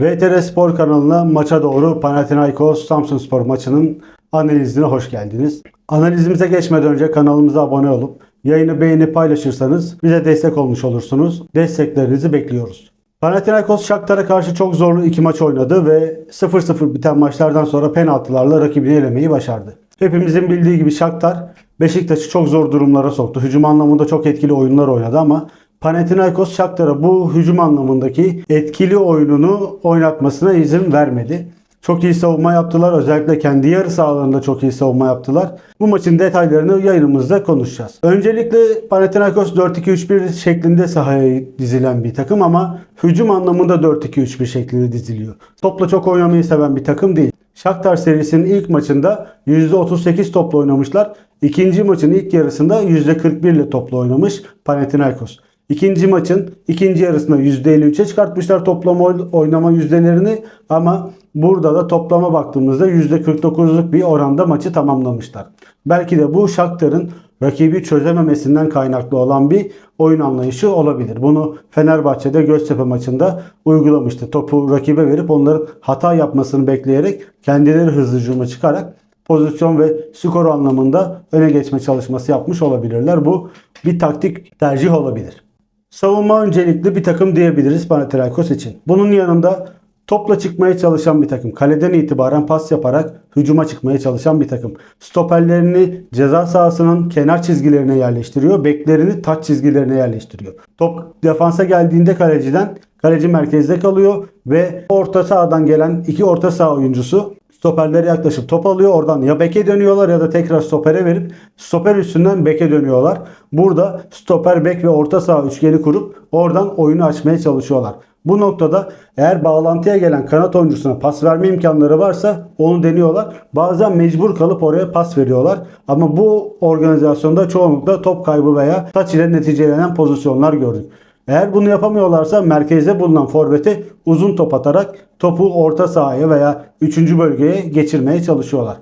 VTR Spor kanalına maça doğru Panathinaikos Samsun Spor maçının analizine hoş geldiniz. Analizimize geçmeden önce kanalımıza abone olup yayını beğenip paylaşırsanız bize destek olmuş olursunuz. Desteklerinizi bekliyoruz. Panathinaikos Shakhtar'a karşı çok zorlu iki maç oynadı ve 0-0 biten maçlardan sonra penaltılarla rakibini elemeyi başardı. Hepimizin bildiği gibi Shakhtar Beşiktaş'ı çok zor durumlara soktu. Hücum anlamında çok etkili oyunlar oynadı ama Panathinaikos Shakhtar'a bu hücum anlamındaki etkili oyununu oynatmasına izin vermedi. Çok iyi savunma yaptılar. Özellikle kendi yarı sahalarında çok iyi savunma yaptılar. Bu maçın detaylarını yayınımızda konuşacağız. Öncelikle Panathinaikos 4-2-3-1 şeklinde sahaya dizilen bir takım ama hücum anlamında 4-2-3-1 şeklinde diziliyor. Topla çok oynamayı seven bir takım değil. Shakhtar serisinin ilk maçında %38 topla oynamışlar. İkinci maçın ilk yarısında %41 ile topla oynamış Panathinaikos. İkinci maçın ikinci yarısında %53'e çıkartmışlar toplama oy- oynama yüzdelerini ama burada da toplama baktığımızda %49'luk bir oranda maçı tamamlamışlar. Belki de bu Shakhtar'ın rakibi çözememesinden kaynaklı olan bir oyun anlayışı olabilir. Bunu Fenerbahçe'de Göztepe maçında uygulamıştı. Topu rakibe verip onların hata yapmasını bekleyerek kendileri hızlı hücuma çıkarak pozisyon ve skor anlamında öne geçme çalışması yapmış olabilirler. Bu bir taktik tercih olabilir. Savunma öncelikli bir takım diyebiliriz Panathinaikos için. Bunun yanında topla çıkmaya çalışan bir takım. Kaleden itibaren pas yaparak hücuma çıkmaya çalışan bir takım. Stoperlerini ceza sahasının kenar çizgilerine yerleştiriyor. Beklerini taç çizgilerine yerleştiriyor. Top defansa geldiğinde kaleciden kaleci merkezde kalıyor ve orta sahadan gelen iki orta saha oyuncusu stoperlere yaklaşıp top alıyor. Oradan ya beke dönüyorlar ya da tekrar stopere verip stoper üstünden beke dönüyorlar. Burada stoper, bek ve orta saha üçgeni kurup oradan oyunu açmaya çalışıyorlar. Bu noktada eğer bağlantıya gelen kanat oyuncusuna pas verme imkanları varsa onu deniyorlar. Bazen mecbur kalıp oraya pas veriyorlar. Ama bu organizasyonda çoğunlukla top kaybı veya taç ile neticelenen pozisyonlar gördük. Eğer bunu yapamıyorlarsa merkezde bulunan forvete uzun top atarak topu orta sahaya veya 3. bölgeye geçirmeye çalışıyorlar.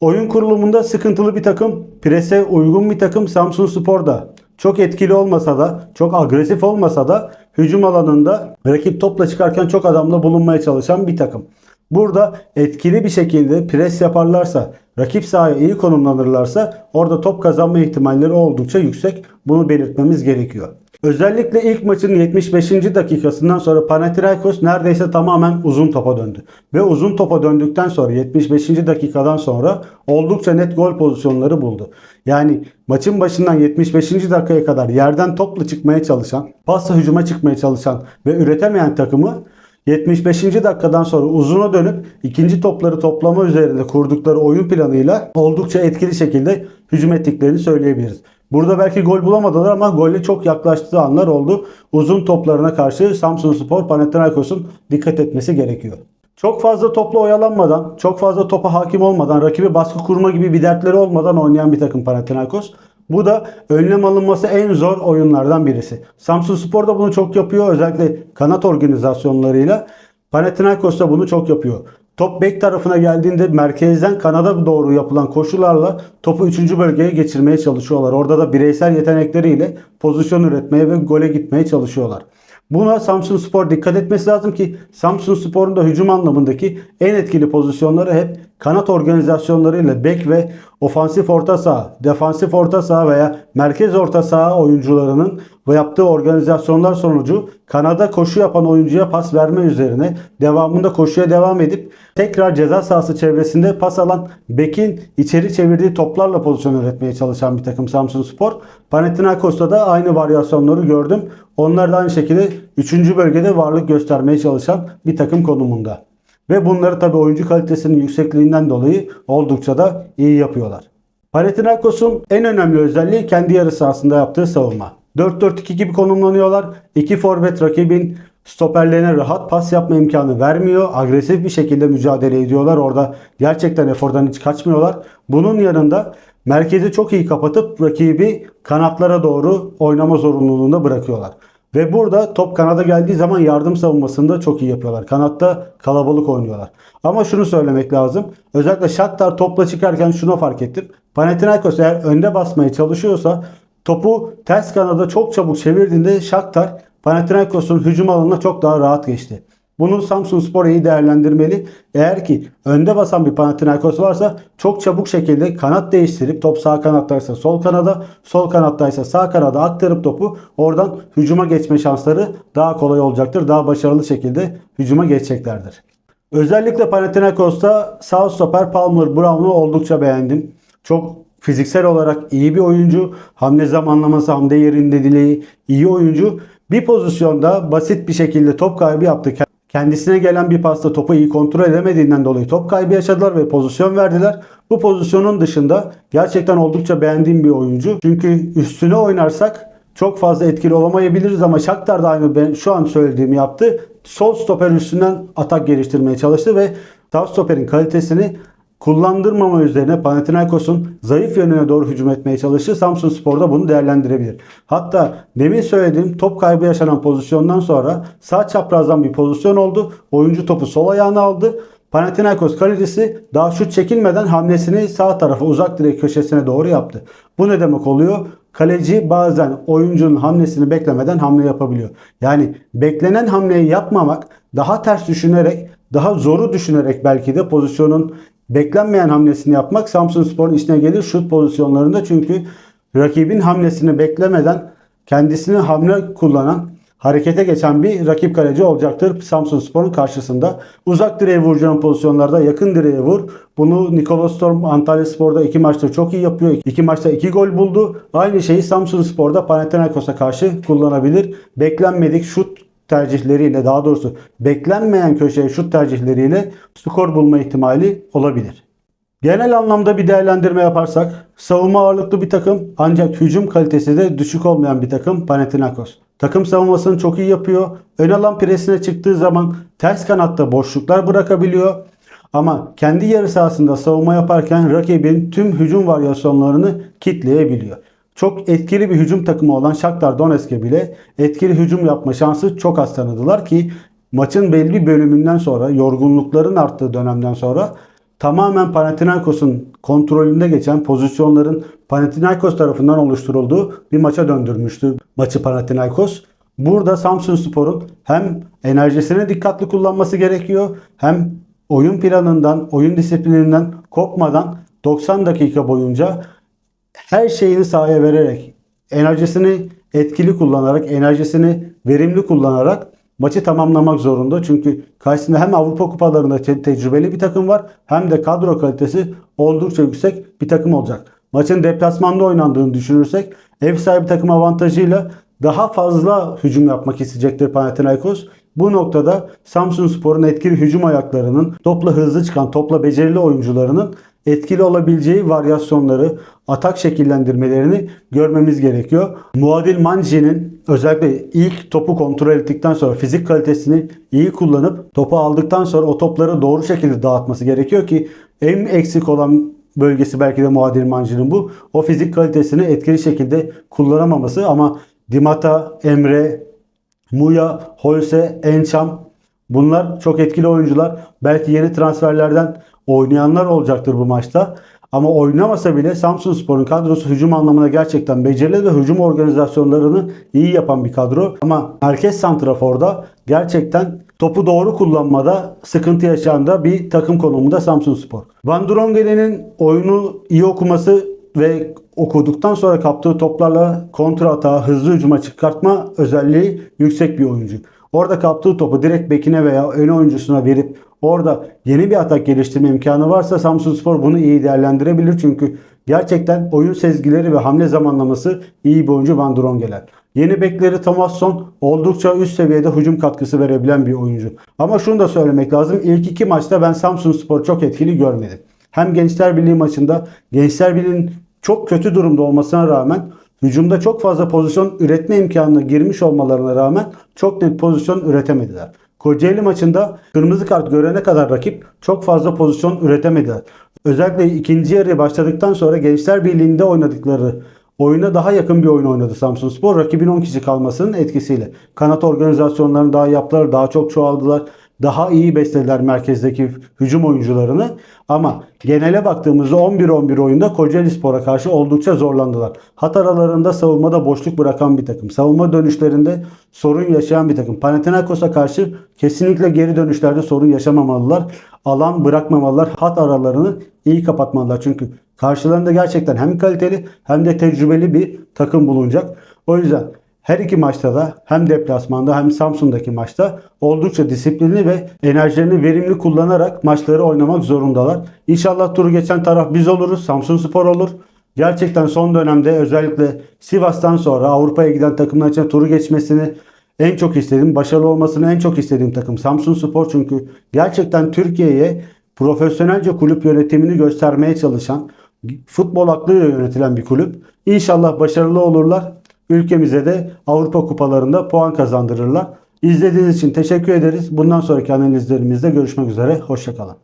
Oyun kurulumunda sıkıntılı bir takım, prese uygun bir takım Samsun Spor'da çok etkili olmasa da, çok agresif olmasa da hücum alanında rakip topla çıkarken çok adamla bulunmaya çalışan bir takım. Burada etkili bir şekilde pres yaparlarsa, rakip sahaya iyi konumlanırlarsa orada top kazanma ihtimalleri oldukça yüksek. Bunu belirtmemiz gerekiyor. Özellikle ilk maçın 75. dakikasından sonra Panathinaikos neredeyse tamamen uzun topa döndü. Ve uzun topa döndükten sonra 75. dakikadan sonra oldukça net gol pozisyonları buldu. Yani maçın başından 75. dakikaya kadar yerden topla çıkmaya çalışan, pasla hücuma çıkmaya çalışan ve üretemeyen takımı 75. dakikadan sonra uzuna dönüp ikinci topları toplama üzerinde kurdukları oyun planıyla oldukça etkili şekilde hücum ettiklerini söyleyebiliriz. Burada belki gol bulamadılar ama golle çok yaklaştığı anlar oldu. Uzun toplarına karşı Samsun Spor Panathinaikos'un dikkat etmesi gerekiyor. Çok fazla topla oyalanmadan, çok fazla topa hakim olmadan, rakibe baskı kurma gibi bir dertleri olmadan oynayan bir takım Panathinaikos. Bu da önlem alınması en zor oyunlardan birisi. Samsun Spor da bunu çok yapıyor. Özellikle kanat organizasyonlarıyla. Panathinaikos da bunu çok yapıyor. Top bek tarafına geldiğinde merkezden kanada doğru yapılan koşularla topu 3. bölgeye geçirmeye çalışıyorlar. Orada da bireysel yetenekleriyle pozisyon üretmeye ve gole gitmeye çalışıyorlar. Buna Samsun Spor dikkat etmesi lazım ki Samsun Spor'un da hücum anlamındaki en etkili pozisyonları hep kanat organizasyonlarıyla bek ve ofansif orta saha, defansif orta saha veya merkez orta saha oyuncularının ve yaptığı organizasyonlar sonucu kanada koşu yapan oyuncuya pas verme üzerine devamında koşuya devam edip tekrar ceza sahası çevresinde pas alan bekin içeri çevirdiği toplarla pozisyon üretmeye çalışan bir takım Samsun Spor. Panathinaikos'ta da aynı varyasyonları gördüm. Onlar da aynı şekilde 3. bölgede varlık göstermeye çalışan bir takım konumunda. Ve bunları tabi oyuncu kalitesinin yüksekliğinden dolayı oldukça da iyi yapıyorlar. Panathinaikos'un en önemli özelliği kendi yarı sahasında yaptığı savunma. 4-4-2 gibi konumlanıyorlar. İki forvet rakibin stoperlerine rahat pas yapma imkanı vermiyor. Agresif bir şekilde mücadele ediyorlar. Orada gerçekten efordan hiç kaçmıyorlar. Bunun yanında merkezi çok iyi kapatıp rakibi kanatlara doğru oynama zorunluluğunda bırakıyorlar. Ve burada top kanada geldiği zaman yardım savunmasını da çok iyi yapıyorlar. Kanatta kalabalık oynuyorlar. Ama şunu söylemek lazım. Özellikle Shakhtar topla çıkarken şunu fark ettim. Panathinaikos eğer önde basmaya çalışıyorsa topu ters kanada çok çabuk çevirdiğinde Shakhtar Panathinaikos'un hücum alanına çok daha rahat geçti. Bunu Samsun Spor iyi değerlendirmeli. Eğer ki önde basan bir Panathinaikos varsa çok çabuk şekilde kanat değiştirip top sağ kanattaysa sol kanada, sol kanattaysa sağ kanada aktarıp topu oradan hücuma geçme şansları daha kolay olacaktır. Daha başarılı şekilde hücuma geçeceklerdir. Özellikle Panathinaikos'ta sağ stoper Palmer Brown'u oldukça beğendim. Çok fiziksel olarak iyi bir oyuncu. Hamle zamanlaması, hamle yerinde dileği iyi oyuncu. Bir pozisyonda basit bir şekilde top kaybı yaptı. Kendisine gelen bir pasta topu iyi kontrol edemediğinden dolayı top kaybı yaşadılar ve pozisyon verdiler. Bu pozisyonun dışında gerçekten oldukça beğendiğim bir oyuncu. Çünkü üstüne oynarsak çok fazla etkili olamayabiliriz ama Shakhtar da aynı ben şu an söylediğimi yaptı. Sol stoper üstünden atak geliştirmeye çalıştı ve sağ stoperin kalitesini kullandırmama üzerine Panathinaikos'un zayıf yönüne doğru hücum etmeye çalıştı. Samsun Spor da bunu değerlendirebilir. Hatta demin söylediğim top kaybı yaşanan pozisyondan sonra sağ çaprazdan bir pozisyon oldu. Oyuncu topu sol ayağına aldı. Panathinaikos kalecisi daha şut çekilmeden hamlesini sağ tarafa uzak direk köşesine doğru yaptı. Bu ne demek oluyor? Kaleci bazen oyuncunun hamlesini beklemeden hamle yapabiliyor. Yani beklenen hamleyi yapmamak, daha ters düşünerek, daha zoru düşünerek belki de pozisyonun beklenmeyen hamlesini yapmak Samsun Spor'un işine gelir şut pozisyonlarında. Çünkü rakibin hamlesini beklemeden kendisini hamle kullanan harekete geçen bir rakip kaleci olacaktır Samsun Spor'un karşısında. Uzak direğe vuracağın pozisyonlarda yakın direğe vur. Bunu Nikola Storm Antalya Spor'da iki maçta çok iyi yapıyor. İki maçta iki gol buldu. Aynı şeyi Samsun Spor'da Panathinaikos'a karşı kullanabilir. Beklenmedik şut tercihleriyle daha doğrusu beklenmeyen köşeye şut tercihleriyle skor bulma ihtimali olabilir. Genel anlamda bir değerlendirme yaparsak savunma ağırlıklı bir takım ancak hücum kalitesi de düşük olmayan bir takım Panathinaikos. Takım savunmasını çok iyi yapıyor. Ön alan presine çıktığı zaman ters kanatta boşluklar bırakabiliyor. Ama kendi yarı sahasında savunma yaparken rakibin tüm hücum varyasyonlarını kitleyebiliyor. Çok etkili bir hücum takımı olan Shakhtar Donetsk'e bile etkili hücum yapma şansı çok az tanıdılar ki maçın belli bölümünden sonra yorgunlukların arttığı dönemden sonra tamamen Panathinaikos'un kontrolünde geçen pozisyonların Panathinaikos tarafından oluşturulduğu bir maça döndürmüştü maçı Panathinaikos. Burada Samsun Spor'un hem enerjisini dikkatli kullanması gerekiyor hem oyun planından, oyun disiplininden kopmadan 90 dakika boyunca her şeyini sahaya vererek, enerjisini etkili kullanarak, enerjisini verimli kullanarak maçı tamamlamak zorunda. Çünkü karşısında hem Avrupa kupalarında te- tecrübeli bir takım var hem de kadro kalitesi oldukça yüksek bir takım olacak. Maçın deplasmanda oynandığını düşünürsek ev sahibi takım avantajıyla daha fazla hücum yapmak isteyecektir Panathinaikos. Bu noktada Samsun Spor'un etkili hücum ayaklarının, topla hızlı çıkan, topla becerili oyuncularının etkili olabileceği varyasyonları, atak şekillendirmelerini görmemiz gerekiyor. Muadil Manci'nin özellikle ilk topu kontrol ettikten sonra fizik kalitesini iyi kullanıp topu aldıktan sonra o topları doğru şekilde dağıtması gerekiyor ki en eksik olan bölgesi belki de Muadil Manci'nin bu. O fizik kalitesini etkili şekilde kullanamaması ama Dimata, Emre, Muya, Holse, Encham bunlar çok etkili oyuncular. Belki yeni transferlerden oynayanlar olacaktır bu maçta. Ama oynamasa bile Samsun Spor'un kadrosu hücum anlamında gerçekten becerili ve hücum organizasyonlarını iyi yapan bir kadro. Ama merkez santraforda gerçekten topu doğru kullanmada sıkıntı da bir takım konumunda Samsun Spor. Van Drongelen'in oyunu iyi okuması ve okuduktan sonra kaptığı toplarla kontra atağı hızlı hücuma çıkartma özelliği yüksek bir oyuncu. Orada kaptığı topu direkt bekine veya ön oyuncusuna verip orada yeni bir atak geliştirme imkanı varsa Samsun Spor bunu iyi değerlendirebilir. Çünkü gerçekten oyun sezgileri ve hamle zamanlaması iyi bir oyuncu Van Drongelen. Yeni bekleri Thomasson oldukça üst seviyede hücum katkısı verebilen bir oyuncu. Ama şunu da söylemek lazım. İlk iki maçta ben Samsun Spor çok etkili görmedim. Hem Gençler Birliği maçında Gençler Birliği'nin çok kötü durumda olmasına rağmen hücumda çok fazla pozisyon üretme imkanına girmiş olmalarına rağmen çok net pozisyon üretemediler. Kocaeli maçında kırmızı kart görene kadar rakip çok fazla pozisyon üretemediler. Özellikle ikinci yarıya başladıktan sonra Gençler Birliği'nde oynadıkları oyuna daha yakın bir oyun oynadı Samsun Spor. Rakibin 10 kişi kalmasının etkisiyle. Kanat organizasyonlarını daha yaptılar, daha çok çoğaldılar. Daha iyi beslediler merkezdeki hücum oyuncularını. Ama genele baktığımızda 11-11 oyunda Kocaeli Spor'a karşı oldukça zorlandılar. Hat aralarında savunmada boşluk bırakan bir takım. Savunma dönüşlerinde sorun yaşayan bir takım. Panathinaikos'a karşı kesinlikle geri dönüşlerde sorun yaşamamalılar. Alan bırakmamalılar. Hat aralarını iyi kapatmalılar. Çünkü karşılarında gerçekten hem kaliteli hem de tecrübeli bir takım bulunacak. O yüzden her iki maçta da hem deplasmanda hem Samsun'daki maçta oldukça disiplinli ve enerjilerini verimli kullanarak maçları oynamak zorundalar. İnşallah turu geçen taraf biz oluruz, Samsun Spor olur. Gerçekten son dönemde özellikle Sivas'tan sonra Avrupa'ya giden takımlar için turu geçmesini en çok istediğim, başarılı olmasını en çok istediğim takım Samsun Spor. Çünkü gerçekten Türkiye'ye profesyonelce kulüp yönetimini göstermeye çalışan, futbol aklıyla yönetilen bir kulüp. İnşallah başarılı olurlar. Ülkemize de Avrupa kupalarında puan kazandırırlar. İzlediğiniz için teşekkür ederiz. Bundan sonraki analizlerimizde görüşmek üzere. Hoşçakalın.